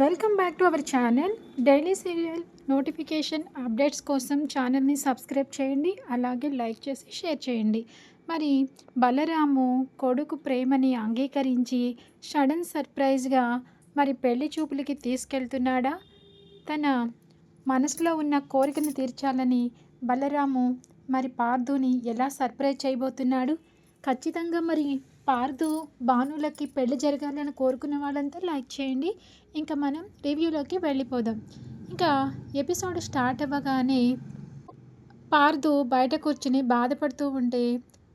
Welcome back to our channel daily serial notification updates కోసం ఛానల్ని subscribe చేయండి అలాగే లైక్ చేసి షేర్ చేయండి. మరి బలరాము కొడుకు ప్రేమని అంగీకరించి సడన్ సర్ప్రైజ్గా మరి పెళ్ళి చూపులకి తీసుకెళ్తున్నాడా? తన మనసులో ఉన్న కోరికను తీర్చాలని బలరాము మరి పార్థుని ఎలా సర్ప్రైజ్ చేయబోతున్నాడు? ఖచ్చితంగా మరి పార్దు భానులకి పెళ్ళి జరగాలని కోరుకున్న వాళ్ళంతా లైక్ చేయండి. ఇంకా మనం రివ్యూలోకి వెళ్ళిపోదాం. ఇంకా ఎపిసోడ్ స్టార్ట్ అవ్వగానే పార్దు బయట కూర్చుని బాధపడుతూ ఉంటే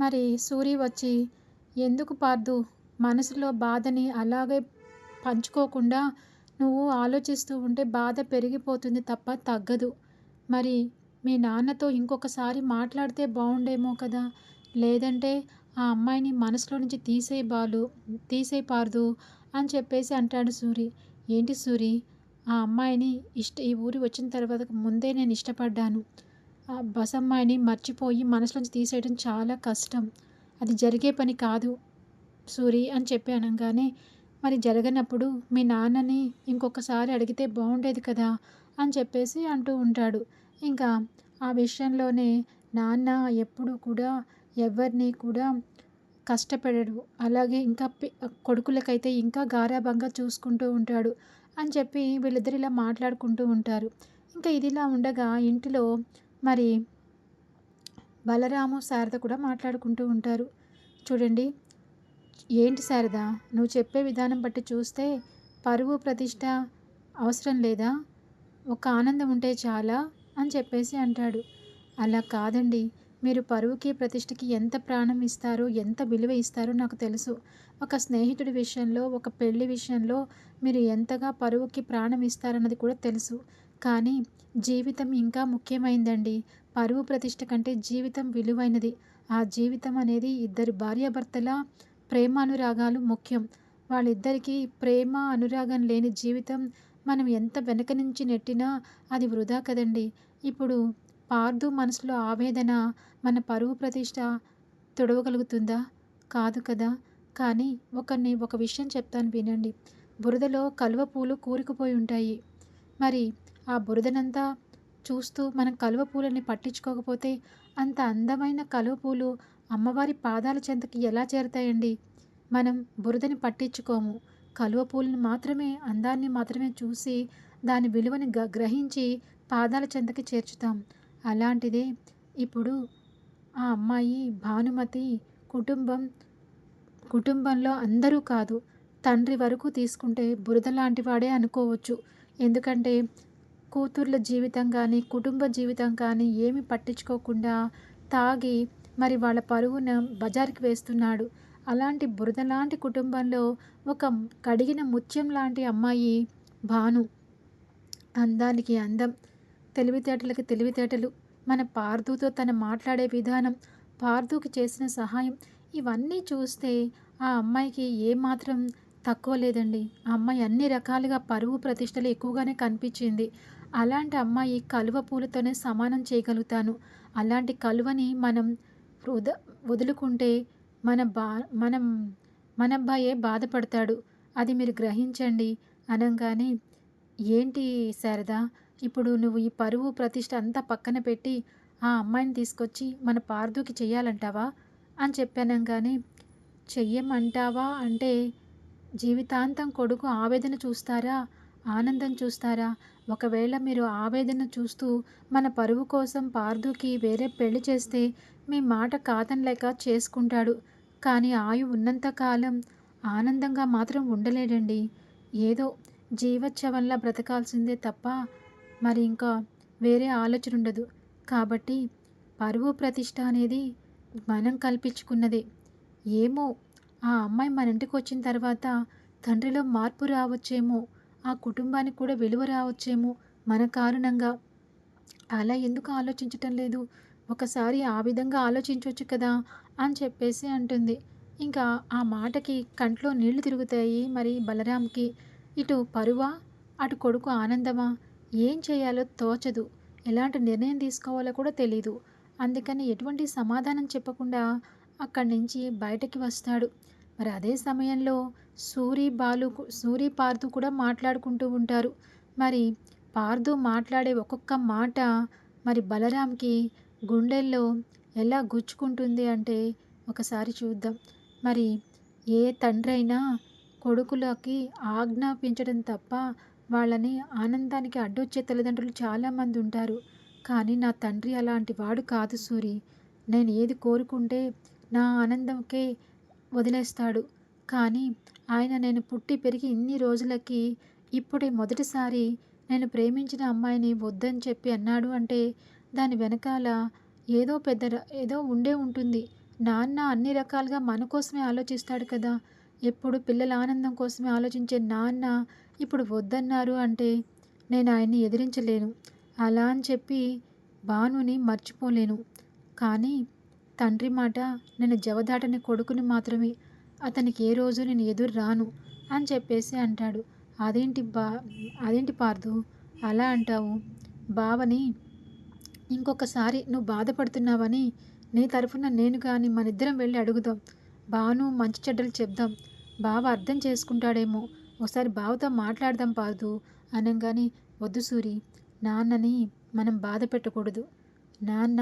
మరి సూరి వచ్చి ఎందుకు పార్దు? మనసులో బాధని అలాగే పంచుకోకుండా నువ్వు ఆలోచిస్తూ ఉంటే బాధ పెరిగిపోతుంది తప్ప తగ్గదు. మరి మీ నాన్నతో ఇంకొకసారి మాట్లాడితే బాగుండేమో కదా? లేదంటే ఆ అమ్మాయిని మనసులో నుంచి తీసే బాలు తీసే పారదు అని చెప్పేసి అంటాడు సూరి. ఏంటి సూరి? ఆ అమ్మాయిని ఇష్ట ఈ ఊరి వచ్చిన తర్వాత ముందే నేను ఇష్టపడ్డాను. ఆ బస్ అమ్మాయిని మర్చిపోయి మనసులోంచి తీసేయడం చాలా కష్టం. అది జరిగే పని కాదు సూరి అని చెప్పి అనగానే మరి జరగనప్పుడు మీ నాన్నని ఇంకొకసారి అడిగితే బాగుండేది కదా అని చెప్పేసి అంటూ ఉంటాడు. ఇంకా ఆ విషయంలోనే నాన్న ఎప్పుడు కూడా ఎవరిని కూడా కష్టపెడడు. అలాగే ఇంకా కొడుకులకైతే ఇంకా గారాభంగా చూసుకుంటూ ఉంటాడు అని చెప్పి వీళ్ళిద్దరు ఇలా మాట్లాడుకుంటూ ఉంటారు. ఇంకా ఇదిలా ఉండగా ఇంటిలో మరి బలరాము శారద కూడా మాట్లాడుకుంటూ ఉంటారు. చూడండి ఏంటి శారద? నువ్వు చెప్పే విధానం బట్టి చూస్తే పరువు ప్రతిష్ట అవసరం లేదా? ఒక ఆనందం ఉంటే చాలా అని చెప్పేసి అంటాడు. అలా కాదండి. మీరు పరువుకి ప్రతిష్టకి ఎంత ప్రాణం ఇస్తారో ఎంత విలువ ఇస్తారో నాకు తెలుసు. ఒక స్నేహితుడి విషయంలో ఒక పెళ్ళి విషయంలో మీరు ఎంతగా పరువుకి ప్రాణం ఇస్తారన్నది కూడా తెలుసు. కానీ జీవితం ఇంకా ముఖ్యమైందండి. పరువు ప్రతిష్ట కంటే జీవితం విలువైనది. ఆ జీవితం అనేది ఇద్దరు భార్యాభర్తల ప్రేమ అనురాగాలు ముఖ్యం. వాళ్ళిద్దరికీ ప్రేమ అనురాగం లేని జీవితం మనం ఎంత వెనక నుంచి నెట్టినా అది వృధా కదండి. ఇప్పుడు పార్దు మనసులో ఆవేదన మన పరువు ప్రతిష్ట తొడవగలుగుతుందా? కాదు కదా. కానీ ఒకరిని ఒక విషయం చెప్తాను వినండి. బురదలో కలువ పూలు కూరుకుపోయి ఉంటాయి. మరి ఆ బురదనంతా చూస్తూ మనం కలువ పూలని పట్టించుకోకపోతే అంత అందమైన కలువ పూలు అమ్మవారి పాదాల చెంతకి ఎలా చేరుతాయండి? మనం బురదని పట్టించుకోము. కలువ పూలను మాత్రమే అందాన్ని మాత్రమే చూసి దాని విలువని గ్రహించి పాదాల చెంతకి చేర్చుతాం. అలాంటిదే ఇప్పుడు ఆ అమ్మాయి భానుమతి కుటుంబం కుటుంబంలో అందరూ కాదు తండ్రి వరకు తీసుకుంటే బురద లాంటి వాడే అనుకోవచ్చు. ఎందుకంటే కూతుర్ల జీవితం కానీ కుటుంబ జీవితం కానీ ఏమి పట్టించుకోకుండా తాగి మరి వాళ్ళ పరువున బజార్కి వేస్తున్నాడు. అలాంటి బురద లాంటి కుటుంబంలో ఒక కడిగిన ముత్యం లాంటి అమ్మాయి భాను. అందానికి అందం. తెలివితేటలకి తెలివితేటలు. మన పార్దుతో తను మాట్లాడే విధానం పార్థుకి చేసిన సహాయం ఇవన్నీ చూస్తే ఆ అమ్మాయికి ఏమాత్రం తక్కువ లేదండి. ఆ అమ్మాయి అన్ని రకాలుగా పరువు ప్రతిష్టలు ఎక్కువగానే కనిపించింది. అలాంటి అమ్మాయి కలువ పూలతోనే సమానం చేయగలుగుతాను. అలాంటి కలువని మనం వృద వదులుకుంటే మన బా మనం మన అబ్బాయే బాధపడతాడు. అది మీరు గ్రహించండి అనగానే ఏంటి శారదా ఇప్పుడు నువ్వు ఈ పరువు ప్రతిష్ట అంతా పక్కన పెట్టి ఆ అమ్మాయిని తీసుకొచ్చి మన పార్దుకి చెయ్యాలంటావా? అని చెప్పానంగానే చెయ్యమంటావా అంటే జీవితాంతం కొడుకు ఆవేదన చూస్తారా? ఆనందం చూస్తారా? ఒకవేళ మీరు ఆవేదన చూస్తూ మన పరువు కోసం పార్దుకి వేరే పెళ్ళి చేస్తే మీ మాట కాదనలేక చేసుకుంటాడు. కానీ ఆయు ఉన్నంతకాలం ఆనందంగా మాత్రం ఉండలేడండి. ఏదో జీవోత్సవంలా బ్రతకాల్సిందే తప్ప మరి ఇంకా వేరే ఆలోచన ఉండదు. కాబట్టి పరువు ప్రతిష్ట అనేది మనం కల్పించుకున్నదే. ఏమో ఆ అమ్మాయి మన ఇంటికి వచ్చిన తర్వాత తండ్రిలో మార్పు రావచ్చేమో ఆ కుటుంబానికి కూడా విలువ రావచ్చేమో మన కారణంగా. అలా ఎందుకు ఆలోచించటం లేదు? ఒకసారి ఆ విధంగా ఆలోచించవచ్చు కదా అని చెప్పేసి అంటుంది. ఇంకా ఆ మాటకి కంట్లో నీళ్ళు తిరుగుతాయి మరి బలరాంకి. ఇటు పరువా అటు కొడుకు ఆనందమా? ఏం చేయాలో తోచదు. ఎలాంటి నిర్ణయం తీసుకోవాలో కూడా తెలీదు. అందుకని ఎటువంటి సమాధానం చెప్పకుండా అక్కడి నుంచి బయటకి వస్తాడు. మరి అదే సమయంలో సూరి బాలు సూరి పార్దు కూడా మాట్లాడుకుంటూ ఉంటారు. మరి పార్దు మాట్లాడే ఒక్కొక్క మాట మరి బలరాంకి గుండెల్లో ఎలా గుచ్చుకుంటుంది అంటే ఒకసారి చూద్దాం. మరి ఏ తండ్రి అయినా కొడుకులకి ఆజ్ఞాపించడం తప్ప వాళ్ళని ఆనందానికి అడ్డొచ్చే తల్లిదండ్రులు చాలామంది ఉంటారు. కానీ నా తండ్రి అలాంటి వాడు కాదు సూరి. నేను ఏది కోరుకుంటే నా ఆనందంకే వదిలేస్తాడు. కానీ ఆయన నేను పుట్టి పెరిగి ఇన్ని రోజులకి ఇప్పుడే మొదటిసారి నేను ప్రేమించిన అమ్మాయిని వద్దని చెప్పి అన్నాడు అంటే దాని వెనకాల ఏదో పెద్ద ర- ఏదో ఉండే ఉంటుంది. నాన్న అన్ని రకాలుగా మన కోసమే ఆలోచిస్తాడు కదా. ఎప్పుడు పిల్లల ఆనందం కోసమే ఆలోచించే నాన్న ఇప్పుడు వద్దన్నారు అంటే నేను ఆయన్ని ఎదిరించలేను. అలా అని చెప్పి భానుని మర్చిపోలేను. కానీ తండ్రి మాట నేను జవదాటని కొడుకుని మాత్రమే. అతనికి ఏ రోజు నేను ఎదురు రాను అని చెప్పేసి అంటాడు. అదేంటి బా అదేంటి పార్దు? అలా అంటావు? బావని ఇంకొకసారి నువ్వు బాధపడుతున్నావని నీ తరఫున నేను కానీ మన ఇద్దరం వెళ్ళి అడుగుదాం. బాను మంచి చెడ్డలు చెప్దాం. బావ అర్థం చేసుకుంటాడేమో ఒకసారి బావతో మాట్లాడదాం పాదు అనగానే వద్దు సూరి నాన్నని మనం బాధ పెట్టకూడదు. నాన్న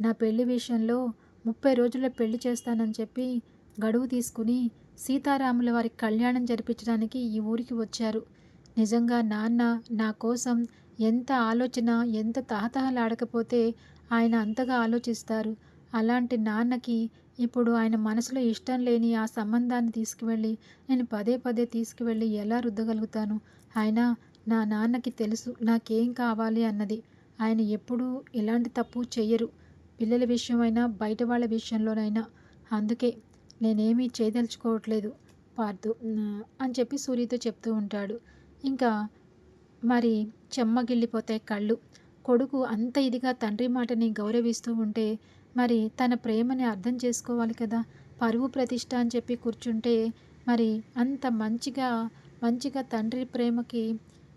నా పెళ్ళి విషయంలో ముప్పై రోజుల్లో పెళ్ళి చేస్తానని చెప్పి గడువు తీసుకుని సీతారాముల వారి కళ్యాణం జరిపించడానికి ఈ ఊరికి వచ్చారు. నిజంగా నాన్న నా కోసం ఎంత ఆలోచన ఎంత తహతహలాడకపోతే ఆయన అంతగా ఆలోచిస్తారు. అలాంటి నాన్నకి ఇప్పుడు ఆయన మనసులో ఇష్టం లేని ఆ సంబంధాన్ని తీసుకువెళ్ళి నేను పదే పదే తీసుకువెళ్ళి ఎలా రుద్దగలుగుతాను? ఆయన నా నాన్నకి తెలుసు నాకేం కావాలి అన్నది. ఆయన ఎప్పుడూ ఎలాంటి తప్పు చెయ్యరు. పిల్లల విషయమైనా బయట వాళ్ళ విషయంలోనైనా. అందుకే నేనేమీ చేయదలుచుకోవట్లేదు. పార్థు అని చెప్పి సూర్యతో చెప్తూ ఉంటాడు. ఇంకా మరి చెమ్మగిల్లిపోతాయి కళ్ళు. కొడుకు అంత ఇదిగా తండ్రి మాటని గౌరవిస్తూ ఉంటే మరి తన ప్రేమని అర్థం చేసుకోవాలి కదా. పరువు ప్రతిష్ట అని చెప్పి కూర్చుంటే మరి అంత మంచిగా మంచిగా తండ్రి ప్రేమకి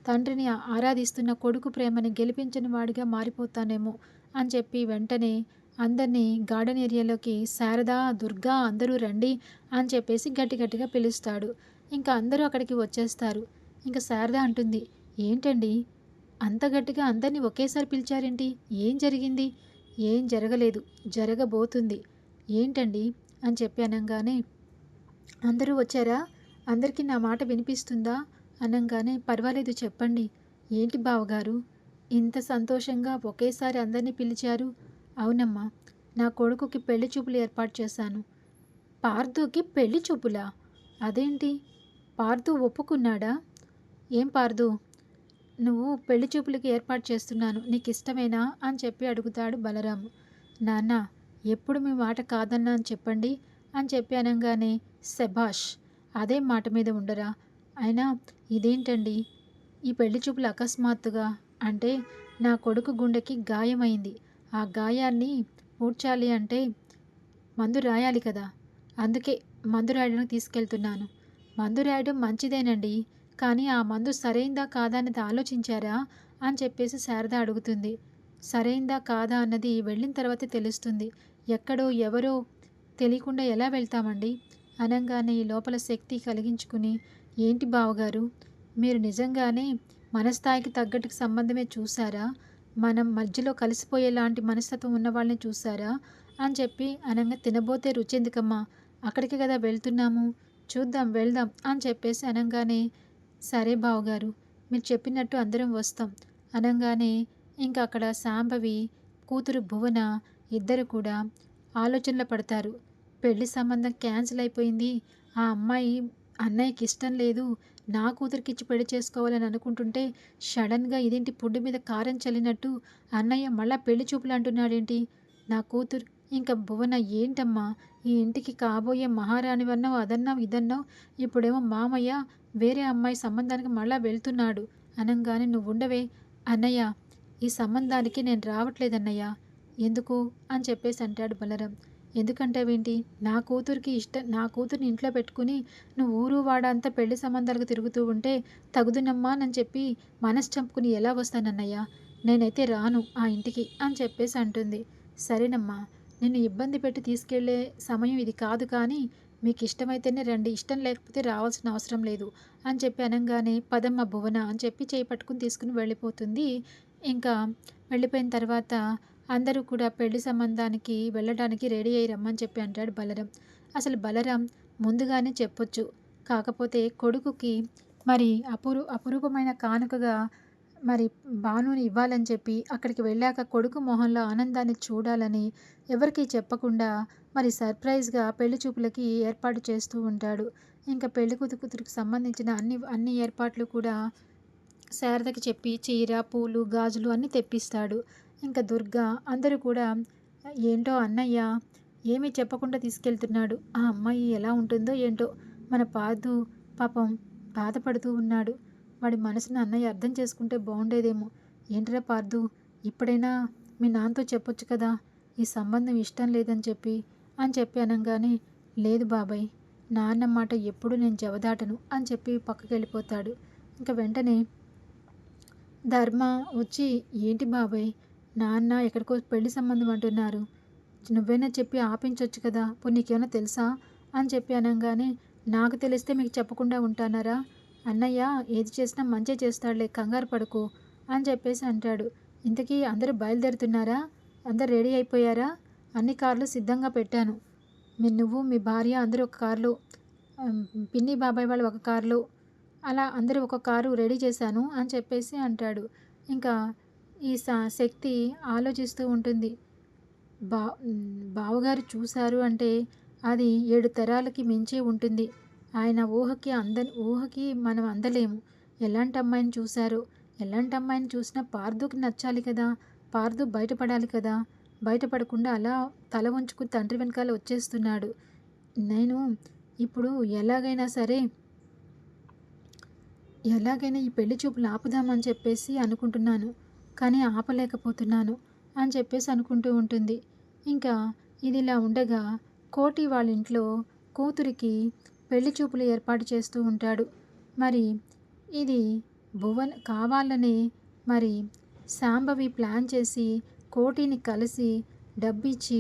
తండ్రిని ఆరాధిస్తున్న కొడుకు ప్రేమని గెలిపించిన వాడిగా మారిపోతానేమో అని చెప్పి వెంటనే అందరినీ గార్డెన్ ఏరియాలోకి శారదా దుర్గా అందరూ రండి అని చెప్పేసి గట్టి గట్టిగా పిలుస్తాడు. ఇంకా అందరూ అక్కడికి వచ్చేస్తారు. ఇంకా శారద అంటుంది ఏంటండి? అంత గట్టిగా అందరినీ ఒకేసారి పిలిచారేంటి? ఏం జరిగింది? ఏం జరగలేదు. జరగబోతుంది. ఏంటండి? అని చెప్పి అనగానే అందరూ వచ్చారా? అందరికీ నా మాట వినిపిస్తుందా? అనగానే పర్వాలేదు చెప్పండి. ఏంటి బావగారు? ఇంత సంతోషంగా ఒకేసారి అందరినీ పిలిచారు? అవునమ్మా నా కొడుకుకి పెళ్ళి చూపులు ఏర్పాటు చేశాను. పార్థుకి పెళ్ళి చూపులా? అదేంటి? పార్థు ఒప్పుకున్నాడా? ఏం పార్దు? నువ్వు పెళ్ళి చూపులకి ఏర్పాటు చేస్తున్నాను నీకు ఇష్టమేనా అని చెప్పి అడుగుతాడు బలరాము నాన్న ఎప్పుడు మీ మాట కాదన్నా అని చెప్పండి అని చెప్పి అనగానే శభాష్ అదే మాట మీద ఉండరా? అయినా ఇదేంటండి? ఈ పెళ్ళి చూపులు అకస్మాత్తుగా అంటే నా కొడుకు గుండెకి గాయమైంది. ఆ గాయాన్ని పూడ్చాలి అంటే మందు రాయాలి కదా. అందుకే మందు రాయడానికి తీసుకెళ్తున్నాను. మందు రాయడం మంచిదేనండి. కానీ ఆ మందు సరైందా కాదా అన్నది ఆలోచించారా? అని చెప్పేసి శారద అడుగుతుంది. సరైందా కాదా అన్నది వెళ్ళిన తర్వాత తెలుస్తుంది. ఎక్కడో ఎవరో తెలియకుండా ఎలా వెళ్తామండి? అనగానే ఈ లోపల శక్తి కలిగించుకుని ఏంటి బావగారు? మీరు నిజంగానే మన స్థాయికి తగ్గట్టుకు సంబంధమే చూసారా మనం మధ్యలో కలిసిపోయేలాంటి మనస్తత్వం ఉన్న వాళ్ళని చూసారా అని చెప్పి అనగా తినబోతే రుచెందుకమ్మా అక్కడికి కదా వెళ్తున్నాము. చూద్దాం వెళ్దాం అని చెప్పేసి అనగానే సరే బావగారు మీరు చెప్పినట్టు అందరం వస్తాం. అనగానే ఇంకా అక్కడ సాంభవి కూతురు భువన ఇద్దరు కూడా ఆలోచనలో పడతారు. పెళ్ళి సంబంధం క్యాన్సిల్ అయిపోయింది. ఆ అమ్మాయి అన్నయ్యకి ఇష్టం లేదు. నా కూతురికి ఇచ్చి పెళ్ళి చేసుకోవాలని అనుకుంటుంటే సడన్గా ఇదేంటి పుండు మీద కారం చల్లినట్టు అన్నయ్య మళ్ళా పెళ్ళి చూపులు అంటున్నాడేంటి? నా కూతురు ఇంకా భువన ఏంటమ్మా? ఈ ఇంటికి కాబోయే మహారాణివన్నావు అదన్నావు ఇదన్నావు ఇప్పుడేమో మామయ్య వేరే అమ్మాయి సంబంధానికి మళ్ళా వెళ్తున్నాడు. అనగానే నువ్వు ఉండవే అన్నయ్య. ఈ సంబంధానికి నేను రావట్లేదన్నయ్యా. ఎందుకు? అని చెప్పేసి అంటాడు బలరాం. ఎందుకంటావేంటి నా కూతురికి ఇష్టం నా కూతురిని ఇంట్లో పెట్టుకుని నువ్వు ఊరు వాడంతా పెళ్ళి సంబంధాలకు తిరుగుతూ ఉంటే తగుదునమ్మా అని చెప్పి మనసు చంపుకుని ఎలా వస్తానన్నయ్యా? నేనైతే రాను ఆ ఇంటికి అని చెప్పేసి అంటుంది. సరేనమ్మా. నిన్ను ఇబ్బంది పెట్టి తీసుకెళ్ళే సమయం ఇది కాదు కానీ మీకు ఇష్టమైతేనే రండి ఇష్టం లేకపోతే రావాల్సిన అవసరం లేదు అని చెప్పి అనగానే పదమ్మ భువన అని చెప్పి చేయి పట్టుకుని తీసుకుని వెళ్ళిపోతుంది. ఇంకా వెళ్ళిపోయిన తర్వాత అందరూ కూడా పెళ్ళి సంబంధానికి వెళ్ళడానికి రెడీ అయ్యి రమ్మని చెప్పి అంటాడు బలరాం. అసలు బలరాం ముందుగానే చెప్పొచ్చు. కాకపోతే కొడుకుకి మరి అపురూ అపురూపమైన కానుకగా మరి భానుని ఇవ్వాలని చెప్పి అక్కడికి వెళ్ళాక కొడుకు మొహంలో ఆనందాన్ని చూడాలని ఎవరికీ చెప్పకుండా మరి సర్ప్రైజ్గా పెళ్ళి చూపులకి ఏర్పాటు చేస్తూ ఉంటాడు. ఇంకా పెళ్ళి కూతురు కూతురికి సంబంధించిన అన్ని అన్ని ఏర్పాట్లు కూడా శారదకి చెప్పి చీర పూలు గాజులు అన్నీ తెప్పిస్తాడు. ఇంకా దుర్గా అందరూ కూడా ఏంటో అన్నయ్య ఏమీ చెప్పకుండా తీసుకెళ్తున్నాడు. ఆ అమ్మాయి ఎలా ఉంటుందో ఏంటో? మన పాదు పాపం బాధపడుతూ ఉన్నాడు. వాడి మనసుని అన్నయ్య అర్థం చేసుకుంటే బాగుండేదేమో. ఏంట్రా పార్దు ఇప్పుడైనా మీ నాన్నతో చెప్పొచ్చు కదా? ఈ సంబంధం ఇష్టం లేదని చెప్పి అని చెప్పి అనగానే లేదు బాబాయ్ నాన్న మాట ఎప్పుడు నేను జవదాటను అని చెప్పి పక్కకి వెళ్ళిపోతాడు ఇంకా వెంటనే ధర్మ వచ్చి ఏంటి బాబాయ్ నాన్న ఎక్కడికో పెళ్ళి సంబంధం అంటున్నారు. నువ్వైనా చెప్పి ఆపించవచ్చు కదా ఇప్పుడు నీకేమైనా తెలుసా? అని చెప్పి అనగానే నాకు తెలిస్తే మీకు చెప్పకుండా ఉంటానారా? అన్నయ్య ఏది చేసినా మంచి చేస్తాడులే కంగారు పడుకో అని చెప్పేసి అంటాడు. ఇంతకీ అందరూ బయలుదేరుతున్నారా? అందరు రెడీ అయిపోయారా? అన్ని కార్లు సిద్ధంగా పెట్టాను. మీ నువ్వు మీ భార్య అందరూ ఒక కార్లో పిన్ని బాబాయ్ వాళ్ళు ఒక కార్లో అలా అందరూ ఒక కారు రెడీ చేశాను అని చెప్పేసి అంటాడు. ఇంకా ఈ శక్తి ఆలోచిస్తూ ఉంటుంది. బా బావగారు చూశారు అంటే అది ఏడు తరాలకి మించే ఉంటుంది. ఆయన ఊహకి అంద ఊహకి మనం అందలేము. ఎలాంటి అమ్మాయిని చూశారు? ఎలాంటి అమ్మాయిని చూసినా పార్దుకి నచ్చాలి కదా? పార్దు బయటపడాలి కదా? బయటపడకుండా అలా తల వంచుకుని తండ్రి వెనకాల వచ్చేస్తున్నాడు. నేను ఇప్పుడు ఎలాగైనా సరే ఎలాగైనా ఈ పెళ్ళి చూపులు ఆపుదామని చెప్పేసి అనుకుంటున్నాను. కానీ ఆపలేకపోతున్నాను అని చెప్పేసి అనుకుంటూ ఉంటుంది. ఇంకా ఇది ఇలా ఉండగా కోటి వాళ్ళ ఇంట్లో కూతురికి పెళ్ళి చూపులు ఏర్పాటు చేస్తూ ఉంటాడు. మరి ఇది భువన్ కావాలని మరి శాంభవి ప్లాన్ చేసి కోటిని కలిసి డబ్బిచ్చి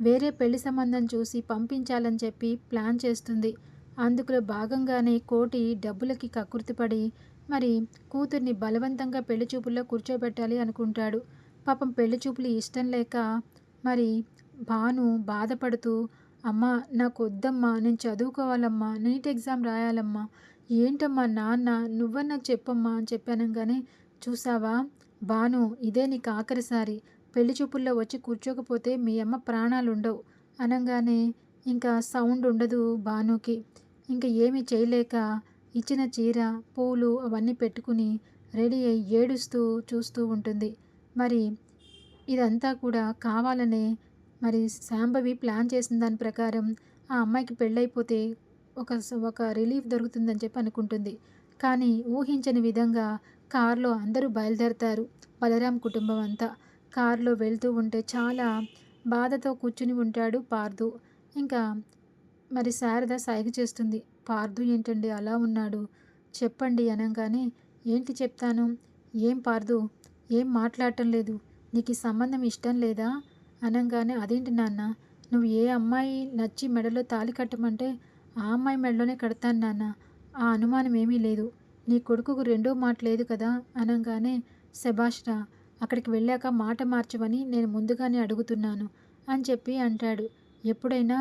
వేరే పెళ్ళి సంబంధం చూసి పంపించాలని చెప్పి ప్లాన్ చేస్తుంది. అందులో భాగంగానే కోటి డబ్బులకి కకృతిపడి మరి కూతుర్ని బలవంతంగా పెళ్ళి చూపుల్లో కూర్చోబెట్టాలి అనుకుంటాడు. పాపం పెళ్ళి చూపులు ఇష్టం లేక మరి భాను బాధపడుతూ అమ్మా నాకు వద్దమ్మా నేను చదువుకోవాలమ్మా నీట్ ఎగ్జామ్ రాయాలమ్మా ఏంటమ్మా నాన్న నువ్వన్నా చెప్పమ్మా అని చెప్పాను కానీ చూసావా? భాను ఇదే నీకు ఆఖరిసారి. పెళ్ళి చూపుల్లో వచ్చి కూర్చోకపోతే మీ అమ్మ ప్రాణాలు ఉండవు అనగానే ఇంకా సౌండ్ ఉండదు భానుకి. ఇంకా ఏమీ చేయలేక ఇచ్చిన చీర పూలు అవన్నీ పెట్టుకుని రెడీ అయ్యి ఏడుస్తూ చూస్తూ ఉంటుంది. మరి ఇదంతా కూడా కావాలనే మరి శాంభవి ప్లాన్ చేసిన దాని ప్రకారం ఆ అమ్మాయికి పెళ్ళైపోతే ఒక ఒక రిలీఫ్ దొరుకుతుందని చెప్పి అనుకుంటుంది. కానీ ఊహించని విధంగా కారులో అందరూ బయలుదేరతారు బలరాం కుటుంబం అంతా. కారులో వెళ్తూ ఉంటే చాలా బాధతో కూర్చుని ఉంటాడు పార్దు. ఇంకా మరి శారద సైగ చేస్తుంది. పార్దు ఏంటండి అలా ఉన్నాడు? చెప్పండి అనగానే ఏంటి చెప్తాను? ఏం పార్దు? ఏం మాట్లాడటం లేదు? నీకు ఈ సంబంధం ఇష్టం లేదా? అనగానే అదేంటి నాన్న? నువ్వు ఏ అమ్మాయి నచ్చి మెడలో తాలి కట్టమంటే ఆ అమ్మాయి మెడలోనే కడతాను నాన్న. ఆ అనుమానం ఏమీ లేదు. నీ కొడుకుకు రెండో మాట లేదు కదా? అనగానే శభాష్రా అక్కడికి వెళ్ళాక మాట మార్చమని నేను ముందుగానే అడుగుతున్నాను అని చెప్పి అంటాడు. ఎప్పుడైనా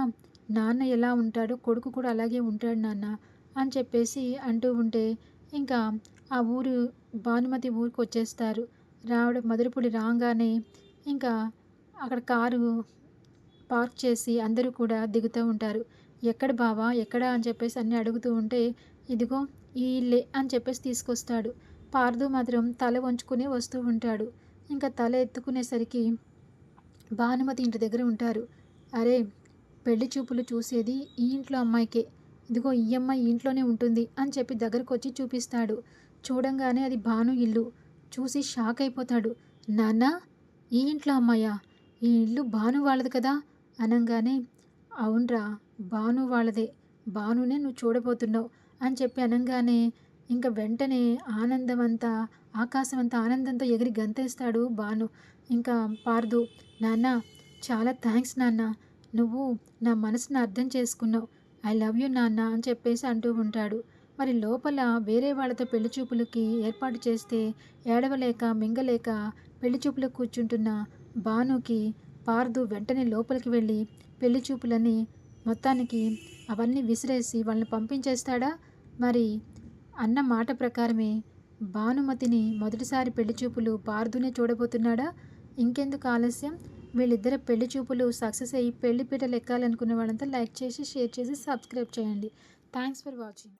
నాన్న ఎలా ఉంటాడో? కొడుకు కూడా అలాగే ఉంటాడు నాన్న అని చెప్పేసి అంటూ ఉంటే ఇంకా ఆ ఊరు భానుమతి ఊరికి వచ్చేస్తారు. రావడం మధురపూడి రాగానే ఇంకా అక్కడ కారు పార్క్ చేసి అందరూ కూడా దిగుతూ ఉంటారు. ఎక్కడ బావా? ఎక్కడ? అని చెప్పేసి అన్నీ అడుగుతూ ఉంటే ఇదిగో ఈ ఇల్లే అని చెప్పేసి తీసుకొస్తాడు. పార్దు మాత్రం తల వంచుకుని వస్తూ ఉంటాడు. ఇంకా తల ఎత్తుకునేసరికి భానుమతి ఇంటి దగ్గర ఉంటారు. అరే పెళ్ళి చూపులు చూసేది ఈ ఇంట్లో అమ్మాయికే. ఇదిగో ఈ అమ్మాయి ఇంట్లోనే ఉంటుంది అని చెప్పి దగ్గరకు వచ్చి చూపిస్తాడు. చూడంగానే అది భాను ఇల్లు. చూసి షాక్ అయిపోతాడు. నాన్న ఈ ఇంట్లో అమ్మాయా? ఈ ఇల్లు భాను వాళ్ళది కదా? అనగానే అవునరా భాను వాళ్ళదే. భానునే నువ్వు చూడబోతున్నావు అని చెప్పి అనగానే ఇంకా వెంటనే ఆనందం అంతా ఆకాశం అంత ఆనందంతో ఎగిరి గంతేస్తాడు భాను. ఇంకా పార్దు నాన్న చాలా థ్యాంక్స్ నాన్న. నువ్వు నా మనసును అర్థం చేసుకున్నావు. ఐ లవ్ యూ నాన్న అని చెప్పేసి అంటూ ఉంటాడు. మరి లోపల వేరే వాళ్ళతో పెళ్ళి చూపులకి ఏర్పాటు చేస్తే ఏడవలేక మింగలేక పెళ్ళి చూపులకు కూర్చుంటున్న భానుకి పార్దు వెంటనే లోపలికి వెళ్ళి పెళ్ళి చూపులని మొత్తానికి అవన్నీ విసిరేసి వాళ్ళని పంపించేస్తాడా? మరి అన్న మాట ప్రకారమే భానుమతిని మొదటిసారి పెళ్ళి చూపులు పార్థునే చూడబోతున్నాడా? ఇంకెందుకు ఆలస్యం? వీళ్ళిద్దరు పెళ్ళి చూపులు సక్సెస్ అయ్యి పెళ్ళి పీటలు ఎక్కాలనుకున్న వాళ్ళంతా లైక్ చేసి షేర్ చేసి సబ్స్క్రైబ్ చేయండి. Thanks for watching.